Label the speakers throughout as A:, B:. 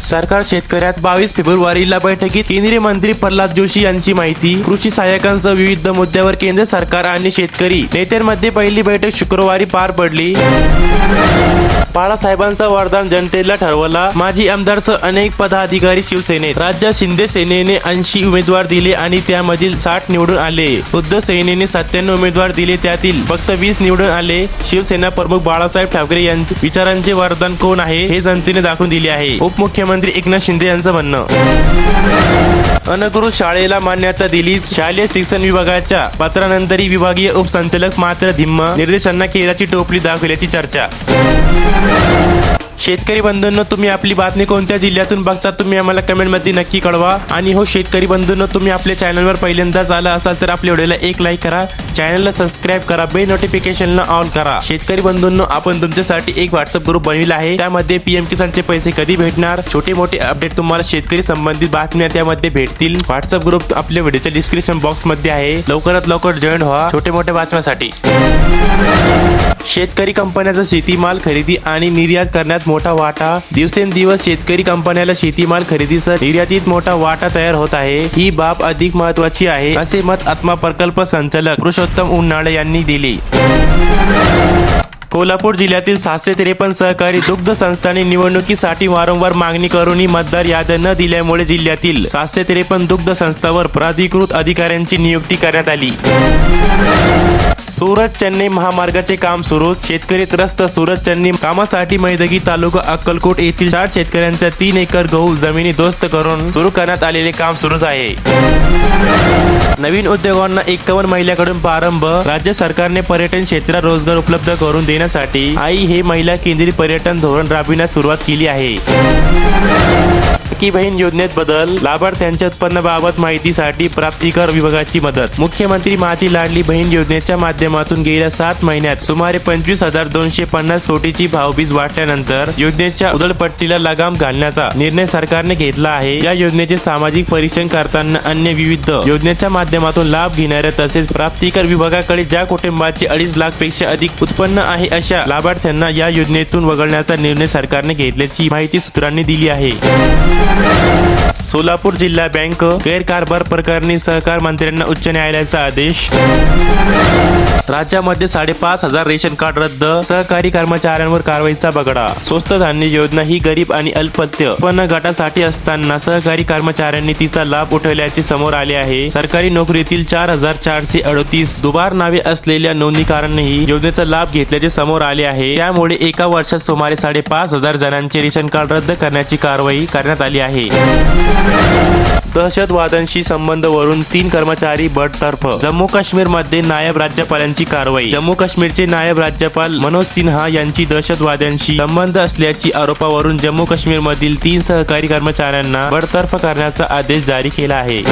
A: सरकार शेतकऱ्यात बावीस फेब्रुवारीला बैठकीत केंद्रीय मंत्री प्रल्हाद जोशी यांची माहिती. कृषी सहाय्यकांसह विविध मुद्द्यावर केंद्र सरकार आणि शेतकरी. नेत्यांमध्ये पहिली बैठक शुक्रवारी पार पडली. बाळासाहेबांचं वरदान जनतेला ठरवला. माजी आमदारसह अनेक पदाधिकारी शिवसेनेत. राज्यात शिंदे सेनेने ऐंशी उमेदवार दिले आणि त्यामधील साठ निवडून आले. वृद्ध सेनेने सत्त्याण्णव उमेदवार दिले. त्यातील फक्त वीस निवडून आले. शिवसेना प्रमुख बाळासाहेब ठाकरे यांचे विचारांचे वरदान कोण आहे हे जनतेने दाखवून दिले आहे. उपमुख्यमंत्री एकनाथ शिंदे यांचं म्हणणं. अनकृत शाळेला मान्यता दिली शालेय शिक्षण विभागाच्या पत्रानंतरही विभागीय उपसंचालक मात्र धिम्म. निर्देशांना केराची टोपली दाखवल्याची चर्चा. शेतकरी बंधूंनो तुम्ही आपली बातमी कोणत्या जिल्ह्यातून बघता तुम्ही आम्हाला कमेंटमध्ये नक्की कळवा. आणि हो शेतकरी बंधूंनो तुम्ही आपल्या चॅनलवर पहिल्यांदाच आला असाल तर आपल्या व्हिडिओला एक लाईक करा. चॅनलला सबस्क्राईब करा बेल नोटिफिकेशनला ऑन करा. शेतकरी बंधूंनो आपण तुमच्यासाठी एक व्हॉट्सअप ग्रुप बनविला आहे. त्यामध्ये पीएम किसानचे पैसे कधी भेटणार? छोटे मोठे अपडेट तुम्हाला शेतकरी संबंधित बातम्या त्यामध्ये भेटतील. व्हॉट्सअप ग्रुप आपल्या व्हिडिओच्या डिस्क्रिप्शन बॉक्समध्ये आहे. लवकरात लवकर जॉईन व्हा. छोटे मोठ्या बातम्यासाठी. शेतकरी कंपन्याचा शेतीमाल खरेदी आणि निर्यात करण्यात मोठा वाटा. दिवसेंदिवस शेतकरी कंपन्याला शेतीमाल खरेदीसह निर्यातीत मोठा वाटा तयार होत आहे. ही बाब अधिक महत्वाची आहे. असे मत आत्मा प्रकल्प संचालक पुरुषोत्तम उन्हाळे यांनी दिले. कोल्हापूर जिल्ह्यातील सहाशे त्रेपन्न सहकारी दुग्ध संस्थांनी निवडणुकीसाठी वारंवार मागणी करूनही मतदार याद्या न दिल्यामुळे जिल्ह्यातील सहाशे त्रेपन्न दुग्ध संस्थांवर प्राधिकृत अधिकाऱ्यांची नियुक्ती करण्यात आली. सुरत चेन्नई महामार्गाचे काम सुरू. शेतकरी त्रस्त सुरत चेन्नई कामासाठी मैदगी तालुका अक्कलकोट येथील चार शेतकऱ्यांच्या तीन एकर गहू जमिनी दोस्त करून सुरू करण्यात आलेले काम सुरूच आहे. नवीन उद्योगांना एकावन्न महिलाकडून प्रारंभ. राज्य सरकारने पर्यटन क्षेत्रात रोजगार उपलब्ध करून देण्यासाठी आई हे महिला केंद्रित पर्यटन धोरण राबविण्यास सुरुवात केली आहे. लाडकी बहीण योजनेत बदल लाभार्थ्यांच्या उत्पन्नाबाबत माहितीसाठी प्राप्तिकर विभागाची मदत. मुख्यमंत्री माझी लाडली बहीण योजनेच्या माध्यमातून गेल्या सात महिन्यात सुमारे पंचवीस हजार दोनशे पन्नास कोटीची भावबीज वाटल्यानंतर योजनेच्या उदळपट्टीला लगाम घालण्याचा निर्णय सरकारने घेतला आहे. या योजनेचे सामाजिक परीक्षण करताना अन्य विविध योजनेच्या माध्यमातून लाभ घेणाऱ्या तसेच प्राप्तिकर विभागाकडे ज्या कुटुंबाचे अडीच लाखपेक्षा अधिक उत्पन्न आहे अशा लाभार्थ्यांना या योजनेतून वगळण्याचा निर्णय सरकारने घेतल्याची माहिती सूत्रांनी दिली आहे. सोलापूर जिल्हा बँक गैरकारभार प्रकरणी सहकार मंत्र्यांना उच्च न्यायालयाचा आदेश राज्यामध्ये साडेपाच हजार रेशन कार्ड रद्द. सहकारी कर्मचाऱ्यांवर कारवाईचा बगडा. स्वस्त धान्य योजना ही गरीब आणि अल्पत्य उत्पन्न गटासाठी असताना सहकारी कर्मचाऱ्यांनी तिचा लाभ उठवल्याचे समोर आले आहे. सरकारी नोकरीतील चार हजार चारशे अडतीस दुबार नावे असलेल्या नोंदणीकारांनीही योजनेचा लाभ घेतल्याचे समोर आले आहे. त्यामुळे एका वर्षात सुमारे साडेपाच हजार जणांचे रेशन कार्ड रद्द करण्याची कारवाई करण्यात आली आहे. दहशतवाद्यांशी संबंध वरून तीन कर्मचारी बटतर्फ जम्मू काश्मीरमध्ये नायब राज्यपालांची कारवाई. जम्मू काश्मीरचे नायब राज्यपाल मनोज सिन्हा यांची दहशतवाद्यांशी संबंध असल्याची आरोपावरून जम्मू काश्मीर मधील तीन सहकारी कर्मचाऱ्यांना बडतर्फ करण्याचा आदेश जारी केला आहे.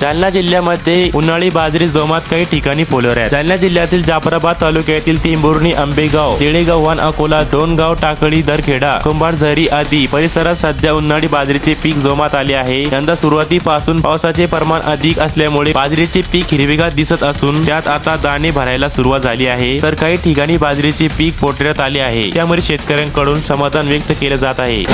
A: जालना जिल्ह्यामध्ये उन्हाळी बाजरी जोमात काही ठिकाणी पोलवऱ्या जालना जिल्ह्यातील जाफराबाद तालुक्यातील तिंबुर्णी आंबेगाव तिळेगाववान अकोला डोनगाव टाकळी दरखेडा कुंभारझरी आदी परिसरात सध्या उन्हाळी बाजरीचे पीक जोमात आले आहे. यंदा सुरुवातीपासून पावसाचे प्रमाण अधिक असल्यामुळे बाजरीचे पीक हिरवेगार दिसत असून त्यात आता दाणे भरायला सुरुवात झाली आहे. तर काही ठिकाणी बाजरीचे पीक पोटण्यात आले आहे. त्यामुळे शेतकऱ्यांकडून समाधान व्यक्त केले जात आहे.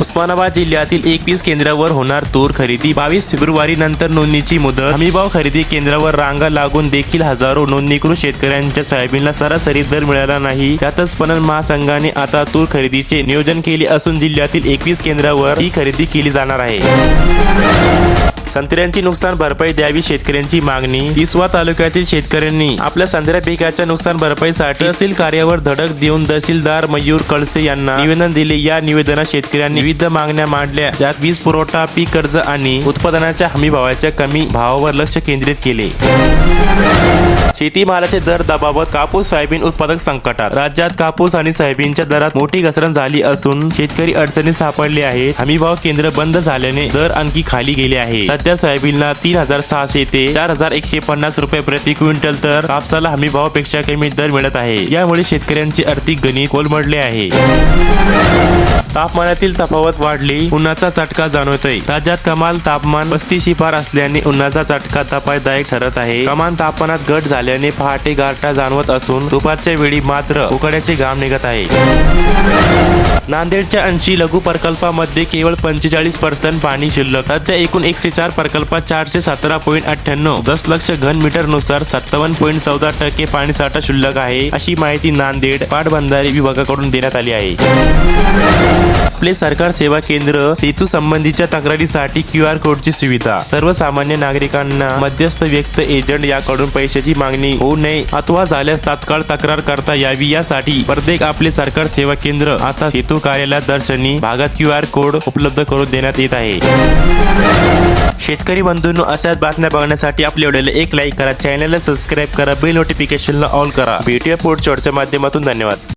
A: उस्मानाबाद जिल्ह्यातील एकवीस केंद्रावर होणार तूर खरेदी. बावीस फेब्रुवारी नंतर नोंदणीची मुदत. हमीभाव खरेदी केंद्रावर रांगा लागून देखील हजारो नोंदणीकृत शेतकऱ्यांच्या सोयाबीनला सरासरी दर मिळाला नाही. त्यातच पणन महासंघाने आता तूर खरेदीचे नियोजन केले असून जिल्ह्यातील एकवीस केंद्रावर ही खरेदी केली जाणार आहे. संत्र्यांची नुकसान भरपाई द्यावी शेतकऱ्यांची मागणी. तिसवा तालुक्यातील शेतकऱ्यांनी आपल्या संत्र्या पिकाच्या नुकसान भरपाईसाठी तहसील कार्यावर धडक देऊन तहसीलदार मयूर कळसे यांना निवेदन दिले. या निवेदनात शेतकऱ्यांनी विविध मागण्या मांडल्या. ज्यात वीज पुरवठा पीक कर्ज आणि उत्पादनाच्या हमी भावाच्या कमी भावावर लक्ष केंद्रित केले. शेतीमालाचे दर दबावत कापूस सोयाबीन उत्पादक संकटात. राज्यात कापूस आणि सोयाबीनच्या दरात मोठी घसरण झाली असून शेतकरी अडचणीत सापडले आहेत. हमीभाव केंद्र बंद झाल्याने दर आणखी खाली गेले आहे सध्या सोयाबीनला तीन हजार सहाशे ते चार हजार एकशे पन्नास रुपये प्रति क्विंटल तर कापसाला हमी भावापेक्षा कमी दर मिळत आहे. यामुळे शेतकऱ्यांचे आर्थिक गणित कोलमडले आहे. तापमानातील तफावत वाढली उन्हाचा चटका जाणवतोय. राज्यात कमाल तापमान पस्तीशी पार असल्याने उन्हाचा चटका तपायदायक ठरत आहे. कमाल तापमानात घट झाल्याने पहाटे गारठा जाणवत असून दुपारच्या वेळी मात्र उकड्याचे घाम निघत आहे. नांदेडच्या ऐंशी लघु प्रकल्पामध्ये केवळ पंचेचाळीस पर्सेंट पाणी शिल्लक सध्या एकूण एकशे चार प्रकल्पात चारशे सतरा पॉईंट अठ्ठ्याण्णव. दशलक्ष घन मीटरनुसार सत्तावन्न पॉईंट चौदा टक्के पाणीसाठा शिल्लक आहे अशी माहिती नांदेड पाटबंधारे विभागाकडून देण्यात आली आहे. आपले सरकार सेवा केंद्र सेतू संबंधीच्या तक्रारीसाठी क्यू आर कोडची सुविधा. सर्वसामान्य नागरिकांना मध्यस्थ व्यक्त एजंट याकडून पैशाची मागणी होऊ नये अथवा झाल्यास तात्काळ तक्रार करता यावी यासाठी प्रत्येक आपले सरकार सेवा केंद्र आता सेतू कार्यालयात दर्शनी भागात क्यू आर कोड उपलब्ध करून देण्यात येत आहे. शेतकरी बंधूंनो अशाच बातम्या बघण्यासाठी आपल्या व्हिडिओला एक लाईक करा चॅनलला सबस्क्राईब करा बेल नोटिफिकेशनला ऑल करा. भेटूया शॉर्टच्या माध्यमातून. धन्यवाद.